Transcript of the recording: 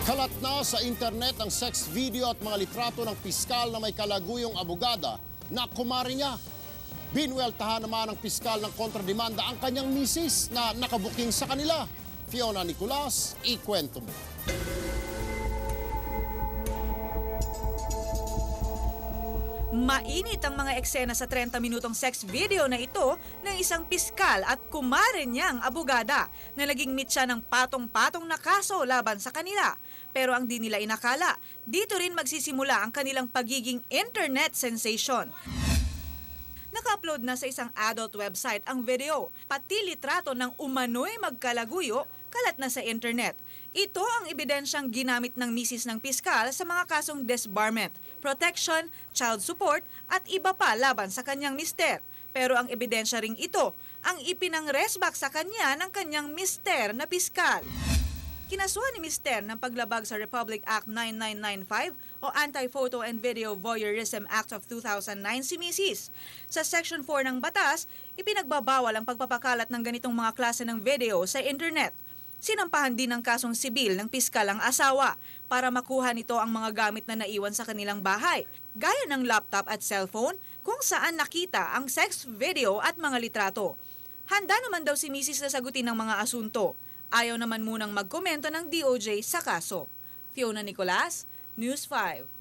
Kalat na sa internet ang sex video at mga litrato ng piskal na may kalaguyong abogada na kumari niya. Binweltahan naman ng piskal ng kontrademanda ang kanyang misis na nakabuking sa kanila. Fiona Nicolas, ikwento mo. Mainit ang mga eksena sa 30 minutong sex video na ito ng isang piskal at kumare niyang abogada na naging mitya ng patong-patong na kaso laban sa kanila. Pero ang di nila inakala, dito rin magsisimula ang kanilang pagiging internet sensation. Naka-upload na sa isang adult website ang video, pati litrato ng umano'y magkalaguyo kalat na sa internet. Ito ang ebidensyang ginamit ng misis ng piskal sa mga kasong disbarment, protection, child support at iba pa laban sa kanyang mister. Pero ang ebidensya ring ito ang ipinang-resback sa kanya ng kanyang mister na piskal. Kinasuhan ni Mister ng paglabag sa Republic Act 9995 o Anti-Photo and Video Voyeurism Act of 2009 si Mrs. Sa Section 4 ng batas, ipinagbabawal ang pagpapakalat ng ganitong mga klase ng video sa internet. Sinampahan din ng kasong sibil ng piskal ang asawa para makuha nito ang mga gamit na naiwan sa kanilang bahay, gaya ng laptop at cellphone kung saan nakita ang sex video at mga litrato. Handa naman daw si Mrs. na sagutin ng mga asunto. Ayaw naman munang magkomento ng DOJ sa kaso. Fiona Nicolas, News 5.